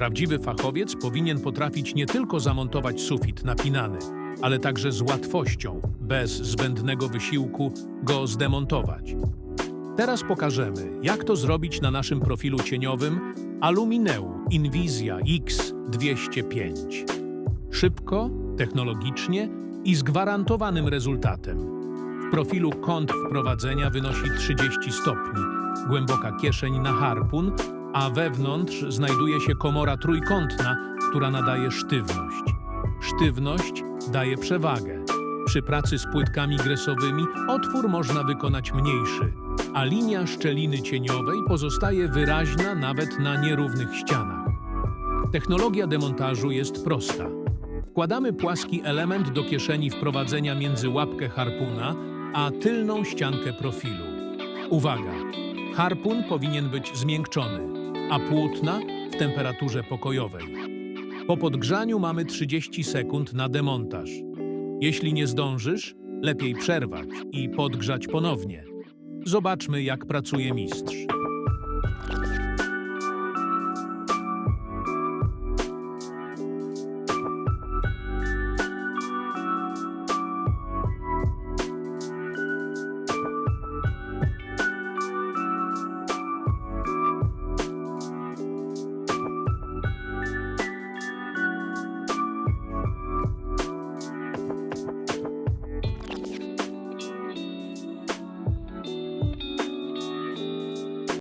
Prawdziwy fachowiec powinien potrafić nie tylko zamontować sufit napinany, ale także z łatwością, bez zbędnego wysiłku, go zdemontować. Teraz pokażemy, jak to zrobić na naszym profilu cieniowym Alumineu Invisia X205. Szybko, technologicznie i z gwarantowanym rezultatem. W profilu kąt wprowadzenia wynosi 30 stopni, głęboka kieszeń na harpun, a wewnątrz znajduje się komora trójkątna, która nadaje sztywność. Sztywność daje przewagę. Przy pracy z płytkami gresowymi otwór można wykonać mniejszy, a linia szczeliny cieniowej pozostaje wyraźna nawet na nierównych ścianach. Technologia demontażu jest prosta. Wkładamy płaski element do kieszeni wprowadzenia między łapkę harpuna a tylną ściankę profilu. Uwaga! Harpun powinien być zmiękczony, a płótna w temperaturze pokojowej. Po podgrzaniu mamy 30 sekund na demontaż. Jeśli nie zdążysz, lepiej przerwać i podgrzać ponownie. Zobaczmy, jak pracuje mistrz.